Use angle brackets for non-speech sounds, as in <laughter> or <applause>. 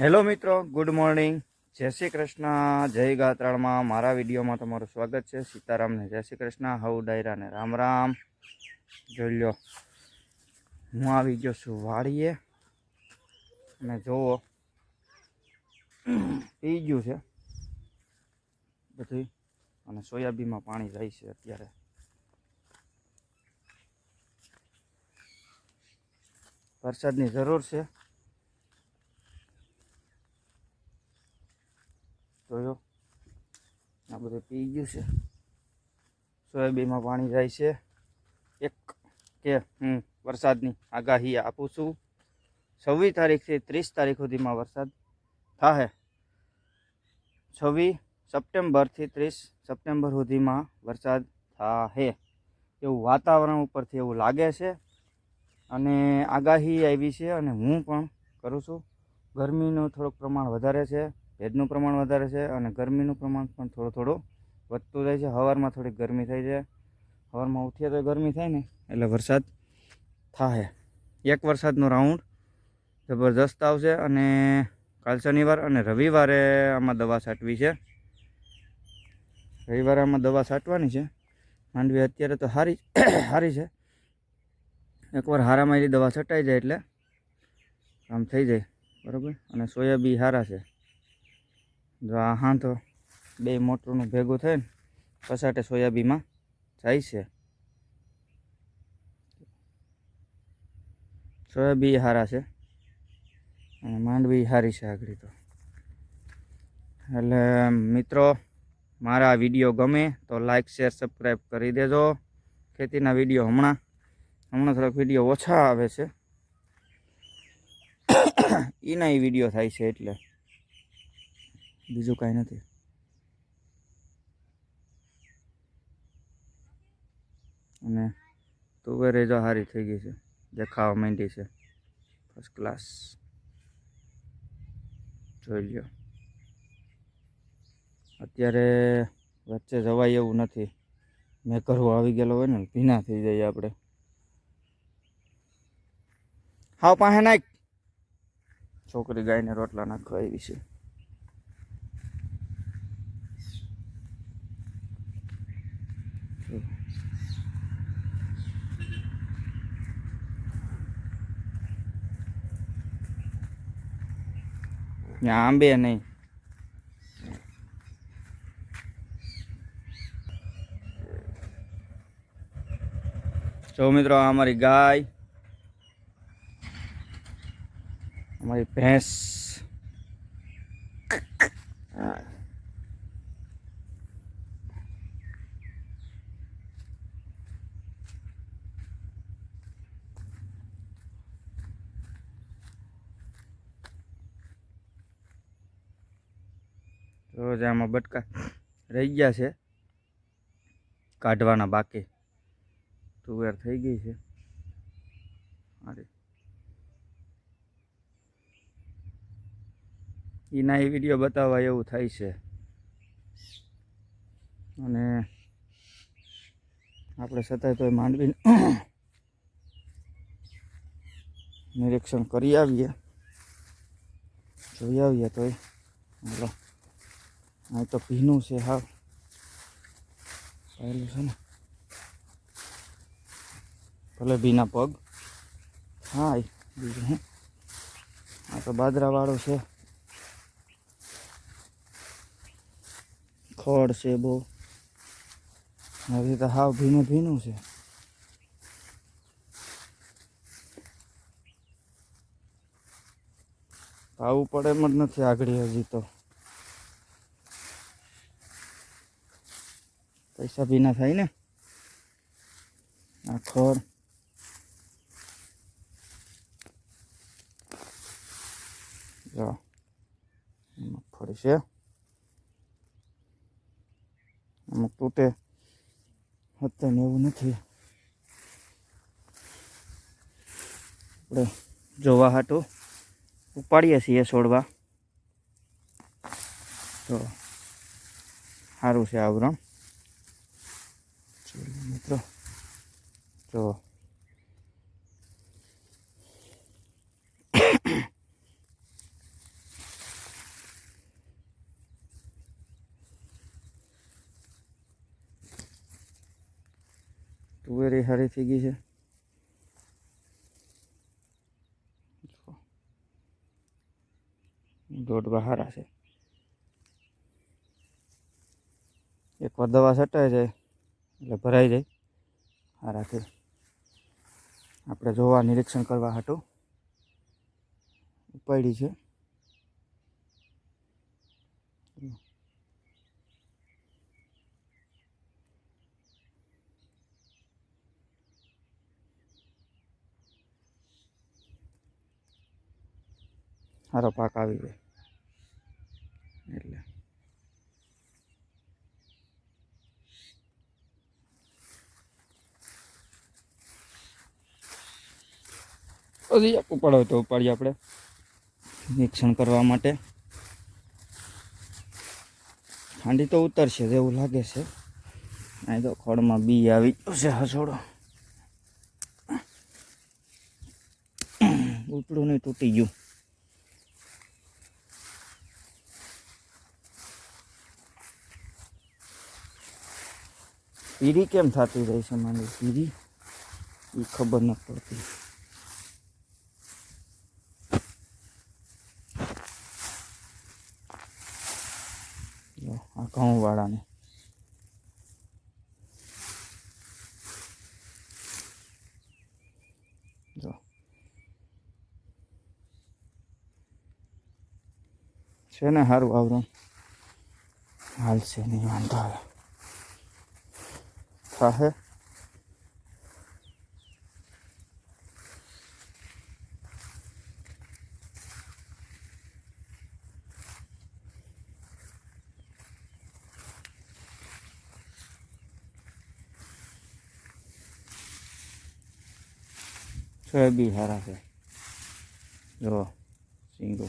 Hello મિત્રો, good morning. જય શ્રી કૃષ્ણ. જય ગાત્રાળમાં મારા વિડીયોમાં તમારું સ્વાગત છે. સીતારામને જય શ્રી કૃષ્ણ. હવ ડાયરાને રામ રામ. જોઈ લો હું આવી ગયો છું વાડીએ. અને જુઓ પી ગયું છે. બધું. અને સોયાબીનમાં પાણી જાય છે અત્યારે. વરસાદની જરૂર છે જોયો આ બધું છે. સોયાબીનમાં પાણી જાય છે. એક કે હું વરસાદની આગાહી આપું છું. છવ્વીસ તારીખથી ત્રીસ તારીખ સુધીમાં વરસાદ થાય છવ્વીસ સપ્ટેમ્બરથી ત્રીસ સપ્ટેમ્બર સુધીમાં વરસાદ થાય એવું વાતાવરણ ઉપરથી એવું લાગે છે. અને આગાહી આવી છે અને હું પણ કરું છું. ગરમીનું થોડુંક પ્રમાણ વધારે છે, ભેજનું પ્રમાણ વધારે છે અને ગરમીનું પ્રમાણ પણ થોડું થોડું વધતું જાય છે. હવારમાં થોડીક ગરમી થઈ જાય. હવારમાં ઉઠીએ તો ગરમી થાય ને, એટલે વરસાદ થાય એક વરસાદનો રાઉન્ડ જબરદસ્ત આવશે અને કાલ શનિવાર અને રવિવારે આમાં દવા છાંટવી છે. રવિવારે આમાં દવા છાંટવાની છે. માંડવી અત્યારે તો સારી સારી <coughs> છે. એકવાર હારામાં એ દવા છટાઈ જાય એટલે કામ થઈ જાય. બરાબર? અને સોયાબી સારા છે. જો આ હા તો બે મોટરનું ભેગું થઈને પસાટે સોયાબીમાં જાય છે. સોયાબી સારા છે અને માંડવી સારી છે આગળ તો. એટલે મિત્રો, મારા વીડિયો ગમે તો લાઇક શેર સબસ્ક્રાઈબ કરી દેજો. ખેતીના વીડિયો હમણાં હમણાં થોડાક વીડિયો ઓછા આવે છે. <coughs> એના વીડિયો થાય છે એટલે. બીજું કાંઈ નથી. અને તુવેરે જો સારી થઈ ગઈ છે. દેખાવા માંડી છે. ફર્સ્ટ ક્લાસ જોઈ લો અત્યારે વચ્ચે જવાય એવું નથી. મેં કરવું આવી ગયેલો હોય ને, ભીના થઈ જઈએ આપણે. હાવ પાસે નાખ. છોકરી ગાયને રોટલા નાખવા આવી છે. ત્યાં આંબે નહીં જો અમારી ગાય અમારી ભેંસ રોજ આમાં બટકા રહી ગયા છે. કાઢવાના બાકી. તુવેર થઈ ગઈ છે. અરે. એના એ વીડિયો બતાવવા એવું થાય છે. અને આપણે છતાંય તોય માંડવી નિરીક્ષણ કરી આવીએ. જોઈ આવીએ તોય. બોલો અહીં તો ભીનું છે, હા. પહેલું છે ને. ભલે ભીના પગ. હા બીજું હું. આ તો બાજરાવાળો છે. ખોડ છે બહુ. હજી તો હાવ ભીનું ભીનું છે. આવું પડે એમ જ નથી આગળ હજી તો. પૈસા ભીના થાય ને આ ખડ જો મગફળી છે અમુક તૂટે હતું ને એવું નથી આપણે જોવા હાટું ઉપાડીએ છીએ છોડવા તો સારું છે આવરણ તો તુવેરી હારી થઈ ગઈ છે. દોઢ બહાર છે. એકવાર દવા છટાઈ જાય, એટલે ભરાઈ જાય. હારાથી આપણે જોવા નિરીક્ષણ કરવા હાટું ઉપાડી છે. સારો પાક આવી જાય એટલે હજી ઉપાડો તો ઉપાડીએ આપણે. નિરીક્ષણ કરવા માટે. ઠંડી તો ઉતરશે જેવું લાગે છે. અહીં તો ખોળમાં બી આવી જશે હસોડો. ઉપડું નહીં તૂટી ગયું. પીરી કેમ થતી રહી છે મને પીરી? એ ખબર ન પડતી. આ ઘઉંવાળાને. જો. છે ને સારું આવરણ? હાલશે નહીં વાંધો આવે. થાહે? છે બી સારા છે જો સિંગો